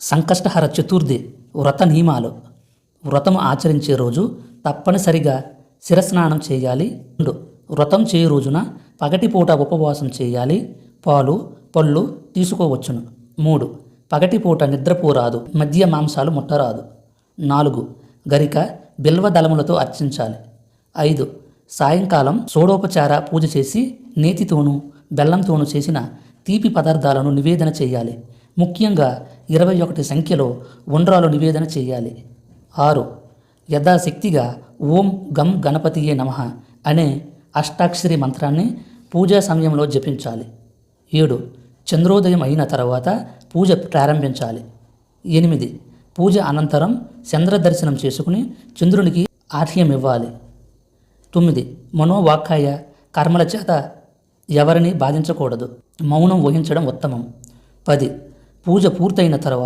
సంకష్టహర చతుర్థి వ్రత నియమాలు. వ్రతం ఆచరించే రోజు తప్పనిసరిగా శిరస్నానం చేయాలి. రెండు వ్రతం చేయు రోజున పగటిపూట ఉపవాసం చేయాలి. పాలు పళ్ళు తీసుకోవచ్చును. మూడు పగటిపూట నిద్రపోరాదు. మద్య మాంసాలు ముట్టరాదు. నాలుగు గరిక బిల్వ దళములతో అర్చించాలి. ఐదు సాయంకాలం షోడోపచార పూజ చేసి నేతితోనూ బెల్లంతోనూ చేసిన తీపి పదార్థాలను నివేదన చేయాలి. ముఖ్యంగా ఇరవై ఒకటి సంఖ్యలో ఉండ్రాలు నివేదన చేయాలి. ఆరు యథాశక్తిగా ఓం గం గణపతియే నమః అనే అష్టాక్షరి మంత్రాన్ని పూజా సమయంలో జపించాలి. ఏడు చంద్రోదయం అయిన తర్వాత పూజ ప్రారంభించాలి. ఎనిమిది పూజ అనంతరం చంద్ర దర్శనం చేసుకుని చంద్రునికి ఆర్హ్యం ఇవ్వాలి తొమ్మిది మనోవాక్కాయ కర్మల చేత ఎవరిని బాధించకూడదు. మౌనం వహించడం ఉత్తమం. పది పూజ పూర్తయిన తర్వాత